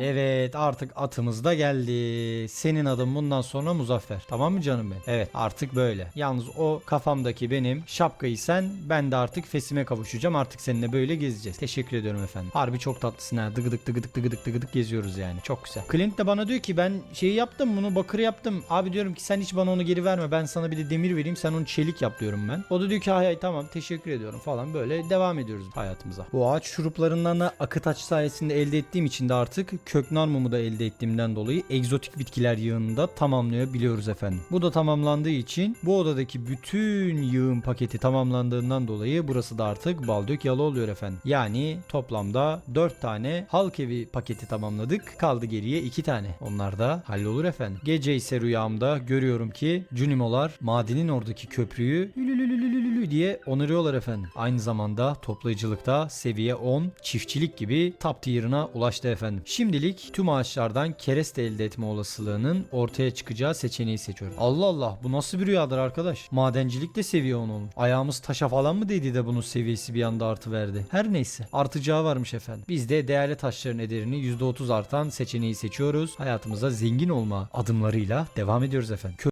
Evet artık atımız da geldi. Senin adın bundan sonra Muzaffer. Tamam mı canım benim? Evet artık böyle. Yalnız o kafamdaki benim şapkayı sen ben de artık fesime kavuşacağım. Artık seninle böyle gezeceğiz. Teşekkür ediyorum efendim. Harbi çok tatlısın ha. Dıgıdık dıgıdık dıgıdık dıgıdık geziyoruz yani. Çok güzel. Clint de bana diyor ki ben şeyi yaptım bunu bakır yaptım. Abi diyorum ki sen hiç bana onu geri verme. Ben sana bir de demir vereyim sen onu çelik yap diyorum ben. O da diyor ki hay hay tamam teşekkür ediyorum falan böyle devam ediyoruz hayatımıza. Bu ağaç şuruplarından da akıtaç sayesinde elde ettiğim için de artık köknar mumu da elde ettiğimden dolayı egzotik bitkiler yığını da tamamlayabiliyoruz efendim. Bu da tamamlandığı için bu odadaki bütün yığın paketi tamamlandığından dolayı burası da artık baldök yalı oluyor efendim. Yani toplamda 4 tane halk evi paketi tamamladık. Kaldı geriye 2 tane. Onlar da hallolur efendim. Gece ise rüyamda görüyorum ki Junimolar madenin oradaki köprüyü lülülülülülü diye onarıyorlar efendim. Aynı zamanda toplayıcılıkta seviye 10 çiftçilik gibi top tier'ına ulaştı efendim. Şimdilik tüm ağaçlardan kereste elde etme olasılığının ortaya çıkacağı seçeneği seçiyorum. Allah Allah bu nasıl bir rüyadır arkadaş? Madencilik de seviye 10 olmuş. Ayağımız taşa falan mı değdi de bunun seviyesi bir anda artı verdi? Her neyse artacağı varmış efendim. Biz de değerli taşların ederini %30 artan seçeneği seçiyoruz. Hayatımıza zengin olma adımlarıyla devam ediyoruz efendim.